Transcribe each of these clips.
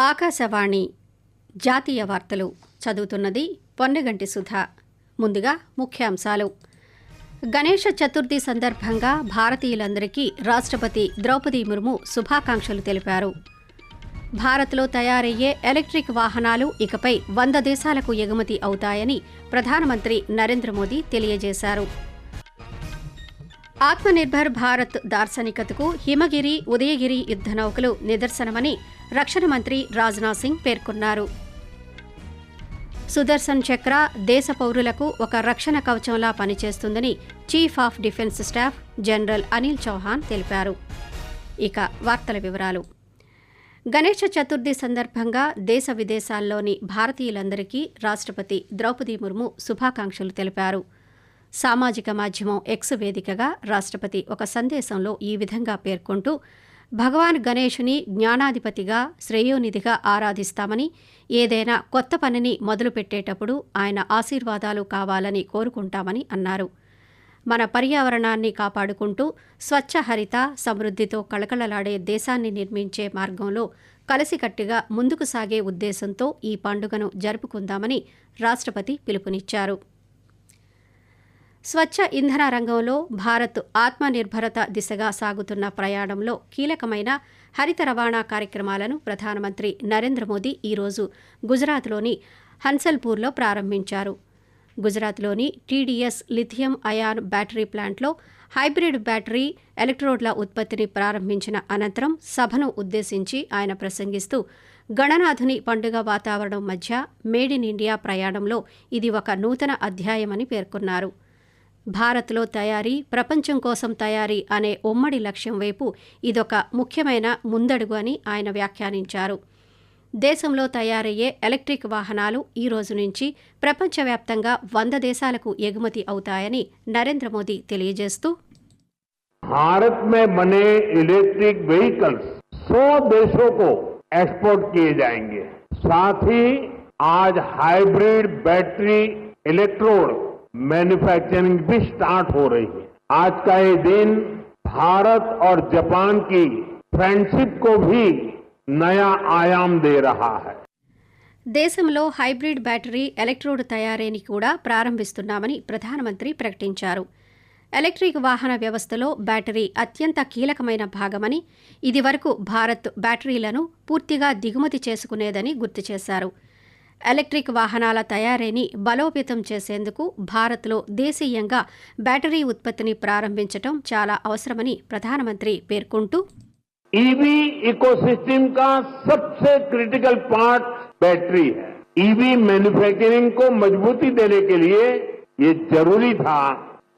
ఆకాశవాణి జాతీయ వార్తలు చదువుతున్నది పొన్నగంటి సుధా. ముందుగా ముఖ్యాంశాలు. గణేష చతుర్థి సందర్భంగా భారతీయులందరికీ రాష్ట్రపతి ద్రౌపది ముర్ము శుభాకాంక్షలు తెలిపారు. భారత్లో తయారయ్యే ఎలక్ట్రిక్ వాహనాలు ఇకపై వంద దేశాలకు ఎగుమతి అవుతాయని ప్రధానమంత్రి నరేంద్ర మోదీ తెలియజేశారు. ఆత్మనిర్భర్ భారత్ దార్శనికతకు హిమగిరి ఉదయగిరి యుద్ధ నౌకలు నిదర్శనమని రక్షణ మంత్రి రాజ్నాథ్ సింగ్ పేర్కొన్నారు. సుదర్శన్ చక్ర దేశ పౌరులకు ఒక రక్షణ కవచంలా పనిచేస్తుందని chief of defence staff general Anil Chauhan తెలిపారు. ఇక వార్తల వివరాలు. గణేష చతుర్థి సందర్భంగా దేశ విదేశాల్లోని భారతీయులందరికీ రాష్ట్రపతి ద్రౌపది ముర్ము శుభాకాంక్షలు తెలిపారు. సామాజిక మాధ్యమం ఎక్స్ వేదికగా రాష్ట్రపతి ఒక సందేశంలో ఈ విధంగా పేర్కొంటూ భగవాన్ గణేషుని జ్ఞానాధిపతిగా శ్రేయోనిధిగా ఆరాధిస్తామని ఏదైనా కొత్త పనిని మొదలుపెట్టేటప్పుడు ఆయన ఆశీర్వాదాలు కావాలని కోరుకుంటామని అన్నారు. మన పర్యావరణాన్ని కాపాడుకుంటూ స్వచ్ఛ హరిత సమృద్ధితో కళకళలాడే దేశాన్ని నిర్మించే మార్గంలో కలిసికట్టుగా ముందుకు సాగే ఉద్దేశంతో ఈ పండుగను జరుపుకుందామని రాష్ట్రపతి పిలుపునిచ్చారు. స్వచ్ఛ ఇంధన రంగంలో భారత్ ఆత్మనిర్భరత దిశగా సాగుతున్న ప్రయాణంలో కీలకమైన హరిత రవాణా కార్యక్రమాలను ప్రధానమంత్రి నరేంద్ర మోదీ ఈరోజు గుజరాత్లోని హన్సల్పూర్లో ప్రారంభించారు. గుజరాత్లోని టీడీఎస్ లిథియం అయాన్ బ్యాటరీ ప్లాంట్లో హైబ్రిడ్ బ్యాటరీ ఎలక్ట్రోడ్ల ఉత్పత్తిని ప్రారంభించిన అనంతరం సభను ఉద్దేశించి ఆయన ప్రసంగిస్తూ గణనాథుని పండుగ వాతావరణం మధ్య మేడ్ ఇన్ ఇండియా ప్రయాణంలో ఇది ఒక నూతన అధ్యాయమని పేర్కొన్నారు. భారత్లో తయారీ ప్రపంచం కోసం తయారీ అనే ఉమ్మడి లక్ష్యం వైపు ఇదొక ముఖ్యమైన ముందడుగు అని ఆయన వ్యాఖ్యానించారు దేశంలో తయారయ్యే ఎలక్ట్రిక్ వాహనాలు ఈ రోజు నుంచి ప్రపంచవ్యాప్తంగా వంద దేశాలకు ఎగుమతి అవుతాయని నరేంద్ర మోదీ తెలియజేస్తూ भारत में बने इलेक्ट्रिक व्हीकल्स 100 देशों को एक्सपोर्ट किए जाएंगे साथ ही आज हाइब्रिड बैटरी इलेक्ट्रोड मैन्युफैक्चरिंग भी स्टार्ट हो रही है आज का ये दिन भारत और जापान की फ्रेंडशिप को भी नया आयाम दे रहा है దేశంలో హైబ్రిడ్ బ్యాటరీ ఎలక్ట్రోడ్ తయారీని కూడా ప్రారంభిస్తున్నామని ప్రధానమంత్రి ప్రకటించారు ఎలక్ట్రిక్ వాహన వ్యవస్థలో బ్యాటరీ అత్యంత కీలకమైన భాగమని ఇదివరకు భారత్ బ్యాటరీలను పూర్తిగా దిగుమతి చేసుకునేదని గుర్తు చేశారు ఎలక్ట్రిక్ వాహనాల తయారీని బలోపేతం చేసేందుకు భారత్లో దేశీయంగా బ్యాటరీ ఉత్పత్తిని ప్రారంభించడం చాలా అవసరమని ప్రధానమంత్రి పేర్కొంటూ ईवी इकोसिस्टम का सबसे क्रिटिकल पार्ट बैटरी है ईवी मैन्युफैक्चरिंग को मजबूती देने के लिए ये जरूरी था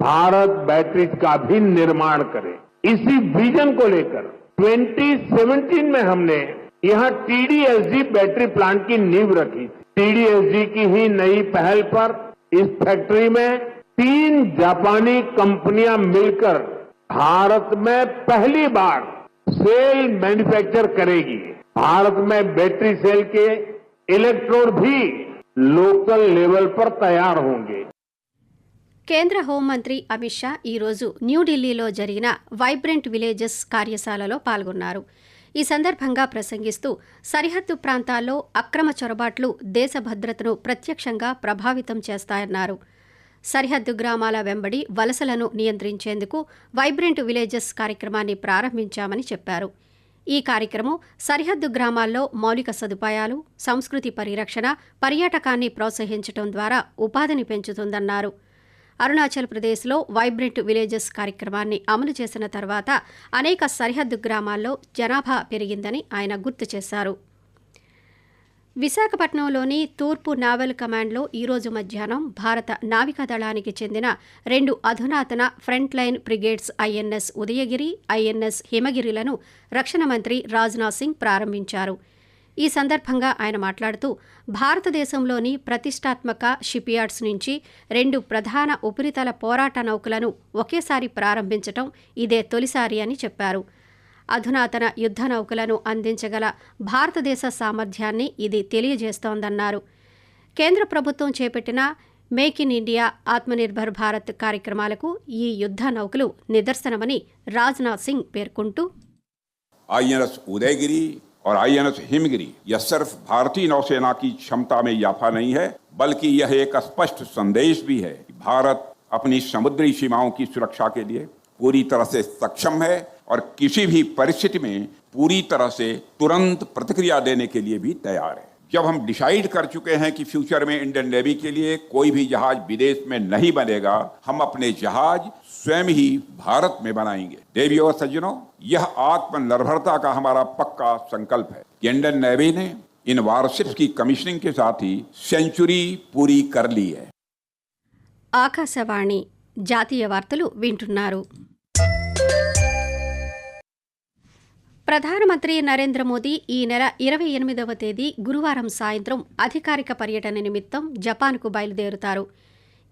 भारत बैटरीज का भी निर्माण करे इसी विजन को लेकर 2017 में हमने यहाँ टीडीएसजी बैटरी प्लांट की नींव रखी थी टीडीएसजी की ही नई पहल पर इस फैक्ट्री में तीन जापानी कंपनियां मिलकर भारत में पहली बार सेल मैन्युफैक्चर करेगी भारत में बैटरी सेल के इलेक्ट्रोड भी लोकल लेवल पर तैयार होंगे కేంద్ర హోంమంత్రి అమిత్ షా ఈరోజు న్యూఢిల్లీలో జరిగిన వైబ్రెంట్ విలేజెస్ కార్యశాలలో పాల్గొన్నారు ఈ సందర్భంగా ప్రసంగిస్తూ సరిహద్దు ప్రాంతాల్లో అక్రమ చొరబాట్లు దేశ భద్రతను ప్రత్యక్షంగా ప్రభావితం చేస్తాయన్నారు. సరిహద్దు గ్రామాల వెంబడి వలసలను నియంత్రించేందుకు వైబ్రెంట్ విలేజెస్ కార్యక్రమాన్ని ప్రారంభించామని చెప్పారు. ఈ కార్యక్రమం సరిహద్దు గ్రామాల్లో మౌలిక సదుపాయాలు సంస్కృతి పరిరక్షణ పర్యాటకాన్ని ప్రోత్సహించడం ద్వారా ఉపాధిని పెంచుతుందన్నారు. అరుణాచల్ ప్రదేశ్లో వైబ్రెంట్ విలేజెస్ కార్యక్రమాన్ని అమలు చేసిన తర్వాత అనేక సరిహద్దు గ్రామాల్లో జనాభా పెరిగిందని ఆయన గుర్తు చేశారు. విశాఖపట్నంలోని తూర్పు నావల్ కమాండ్లో ఈరోజు మధ్యాహ్నం భారత నావికా దళానికి చెందిన రెండు అధునాతన front line brigades INS Udayagiri INS హిమగిరిలను రక్షణ మంత్రి రాజ్నాథ్ సింగ్ ప్రారంభించారు. ఈ సందర్భంగా ఆయన మాట్లాడుతూ భారతదేశంలోని ప్రతిష్టాత్మక షిప్యార్డ్స్ నుంచి రెండు ప్రధాన ఉపరితల పోరాట నౌకలను ఒకేసారి ప్రారంభించటం ఇదే తొలిసారి అని చెప్పారు. అధునాతన యుద్ధ నౌకలను అందించగల భారతదేశ సామర్థ్యాన్ని ఇది తెలియజేస్తోందన్నారు. కేంద్ర ప్రభుత్వం చేపట్టిన make in India Atmanirbhar Bharat కార్యక్రమాలకు ఈ యుద్ధ నౌకలు నిదర్శనమని రాజ్నాథ్ సింగ్ పేర్కొంటూ ఉదయగిరి और आई आईएनएस हिमगिरी, यह सिर्फ़ भारतीय नौसेना की क्षमता में इजाफा नहीं है, बल्कि यह एक स्पष्ट संदेश भी है कि भारत अपनी समुद्री सीमाओं की सुरक्षा के लिए पूरी तरह से सक्षम है और किसी भी परिस्थिति में पूरी तरह से तुरंत प्रतिक्रिया देने के लिए भी तैयार है। जब हम डिसाइड कर चुके हैं कि फ्यूचर में इंडियन नेवी के लिए कोई भी जहाज विदेश में नहीं बनेगा हम अपने जहाज स्वयं ही भारत में बनाएंगे देवी और सज्जनों यह आत्मनिर्भरता का हमारा पक्का संकल्प है कि इंडियन नेवी ने इन वारशिप्स की कमीशनिंग के साथ ही सेंचुरी पूरी कर ली है ఆకాశవాణి జాతీయ వార్తలు వింటున్నారు ప్రధానమంత్రి నరేంద్ర మోదీ ఈ నెల ఇరవై ఎనిమిదవ తేదీ గురువారం సాయంత్రం అధికారిక పర్యటన నిమిత్తం జపాన్కు బయలుదేరుతారు.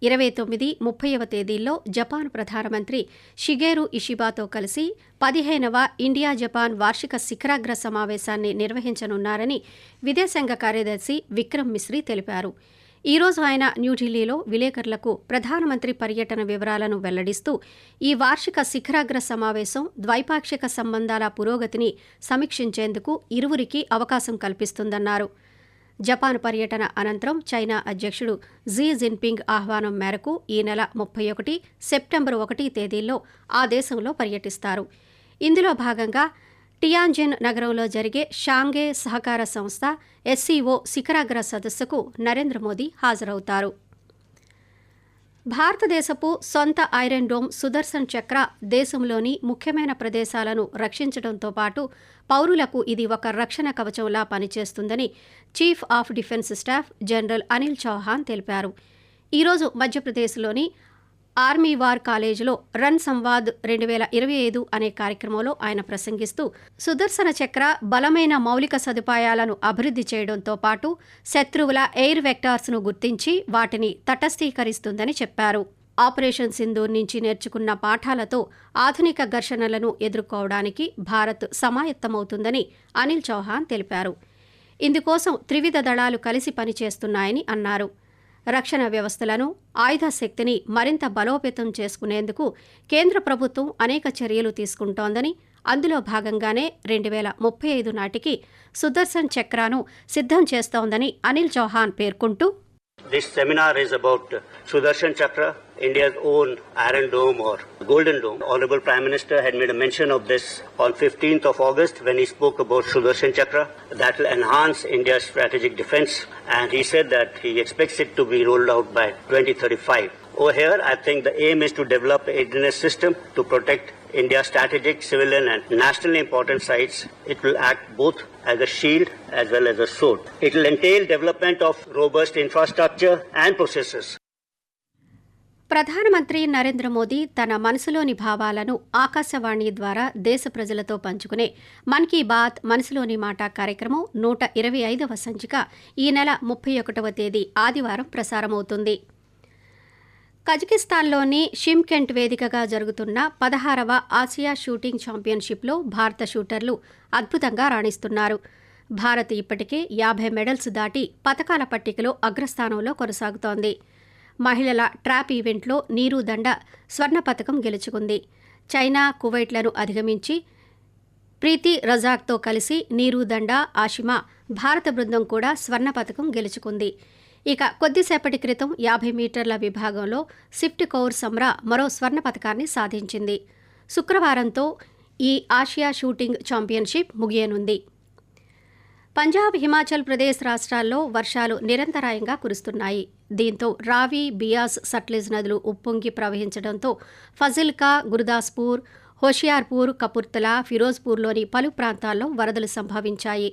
ఇరవై తొమ్మిది ముప్పైవ తేదీల్లో జపాన్ ప్రధానమంత్రి షిగేరు ఇషిబాతో కలిసి పదిహేనవ ఇండియా జపాన్ వార్షిక శిఖరాగ్ర సమావేశాన్ని నిర్వహించనున్నారని విదేశాంగ కార్యదర్శి విక్రమ్ మిశ్రీ తెలిపారు. ఈ రోజు ఆయన న్యూఢిల్లీలో విలేకరులకు ప్రధానమంత్రి పర్యటన వివరాలను వెల్లడిస్తూ ఈ వార్షిక శిఖరాగ్ర సమావేశం ద్వైపాక్షిక సంబంధాల పురోగతిని సమీక్షించేందుకు ఇరువురికి అవకాశం కల్పిస్తుందన్నారు. జపాన్ పర్యటన అనంతరం చైనా అధ్యక్షుడు జీ జిన్పింగ్ ఆహ్వానం మేరకు ఈ నెల ముప్పై ఒకటి సెప్టెంబర్ ఒకటి తేదీల్లో ఆ దేశంలో పర్యటిస్తారు. ఇందులో భాగంగా టియాంజిన్ నగరంలో జరిగే షాంగే సహకార సంస్థ ఎస్సీఓ శిఖరాగ్ర సదస్సుకు నరేంద్ర మోదీ హాజరవుతారు. భారతదేశపు సొంత ఐరన్ డోమ్ సుదర్శన్ చక్ర దేశంలోని ముఖ్యమైన ప్రదేశాలను రక్షించడంతో పాటు పౌరులకు ఇది ఒక రక్షణ కవచంలా పనిచేస్తుందని chief of defence staff general Anil Chauhan తెలిపారు. ఈరోజు మధ్యప్రదేశ్లోని ఆర్మీ వార్ కాలేజీలో రన్ సంవాద్ రెండు వేల ఇరవై ఐదు అనే కార్యక్రమంలో ఆయన ప్రసంగిస్తూ సుదర్శన చక్ర బలమైన మౌలిక సదుపాయాలను అభివృద్ధి చేయడంతో పాటు శత్రువుల ఎయిర్ వెక్టార్స్ను గుర్తించి వాటిని తటస్థీకరిస్తుందని చెప్పారు. ఆపరేషన్ సింధూర్ నుంచి నేర్చుకున్న పాఠాలతో ఆధునిక ఘర్షణలను ఎదుర్కోవడానికి భారత్ సమాయత్తమవుతుందని అనిల్ చౌహాన్ తెలిపారు. ఇందుకోసం త్రివిధ దళాలు కలిసి పనిచేస్తున్నాయని అన్నారు. రక్షణ వ్యవస్థలను ఆయుధ శక్తిని మరింత బలోపేతం చేసుకునేందుకు కేంద్ర ప్రభుత్వం అనేక చర్యలు తీసుకుంటోందని అందులో భాగంగానే రెండు వేల ముప్పై ఐదు నాటికి సుదర్శన్ చక్రాను సిద్ధం చేస్తోందని అనిల్ చౌహాన్ పేర్కొంటూ this seminar is about Sudarshan Chakra India's own Iron Dome or Golden Dome. Honorable Prime Minister had made a mention of this on 15th of August when he spoke about Sudarshan Chakra. That will enhance India's strategic defense and he said that he expects it to be rolled out by 2035. Over here, I think the aim is to develop a readiness system to protect India's strategic, civilian and nationally important sites. It will act both as a shield as well as a sword. It will entail development of robust infrastructure and processes. ప్రధానమంత్రి నరేంద్ర మోదీ తన మనసులోని భావాలను ఆకాశవాణి ద్వారా దేశ ప్రజలతో పంచుకునే మన్ కీ బాత్ మనసులోని మాట కార్యక్రమం నూట ఇరవై ఐదవ సంచిక ఈ నెల ముప్పై ఒకటవ తేదీ ఆదివారం ప్రసారమవుతుంది. కజకిస్తాన్లోని షిమ్కెంట్ వేదికగా జరుగుతున్న పదహారవ ఆసియా షూటింగ్ ఛాంపియన్షిప్లో భారత షూటర్లు అద్భుతంగా రాణిస్తున్నారు. భారత్ ఇప్పటికే యాభై మెడల్స్ దాటి పథకాల పట్టికలో అగ్రస్థానంలో కొనసాగుతోంది. మహిళల ట్రాప్ ఈవెంట్లో నీరు దండ స్వర్ణ పతకం గెలుచుకుంది. చైనా కువైట్లను అధిగమించి ప్రీతి రజాక్తో కలిసి నీరు దండ ఆషిమా భారత బృందం కూడా స్వర్ణ పతకం గెలుచుకుంది. ఇక కొద్దిసేపటి క్రితం యాభై మీటర్ల విభాగంలో సిఫ్ట్ కౌర్ సమ్రా మరో స్వర్ణ పతకాన్ని సాధించింది. శుక్రవారంతో ఈ ఆసియా షూటింగ్ ఛాంపియన్షిప్ ముగియనుంది. పంజాబ్ హిమాచల్ ప్రదేశ్ రాష్ట్రాల్లో వర్షాలు నిరంతరాయంగా కురుస్తున్నాయి. దీంతో రావి బియాస్ సట్లెజ్ నదులు ఉప్పొంగి ప్రవహించడంతో ఫజిల్కా గురుదాస్పూర్ హోషియార్పూర్ కపుర్తలా ఫిరోజ్పూర్లోని పలు ప్రాంతాల్లో వరదలు సంభవించాయి.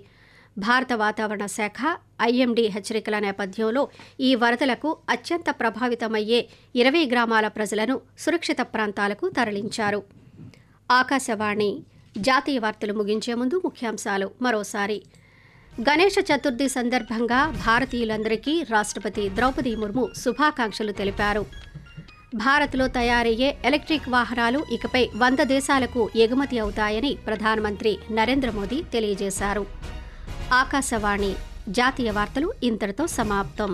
భారత వాతావరణ శాఖ ఐఎండీ హెచ్చరికల నేపథ్యంలో ఈ వరదలకు అత్యంత ప్రభావితమయ్యే ఇరవై గ్రామాల ప్రజలను సురక్షిత ప్రాంతాలకు తరలించారు. ఆకాశవాణి జాతీయ వార్తలు ముగించే ముందు ముఖ్యాంశాలు మరోసారి. గణేష చతుర్థి సందర్భంగా భారతీయులందరికీ రాష్ట్రపతి ద్రౌపది ముర్ము శుభాకాంక్షలు తెలిపారు. భారత్లో తయారయ్యే ఎలక్ట్రిక్ వాహనాలు ఇకపై వంద దేశాలకు ఎగుమతి అవుతాయని ప్రధానమంత్రి నరేంద్ర మోదీ తెలియజేశారు. ఆకాశవాణి జాతీయ వార్తలు ఇంతటితో సమాప్తం.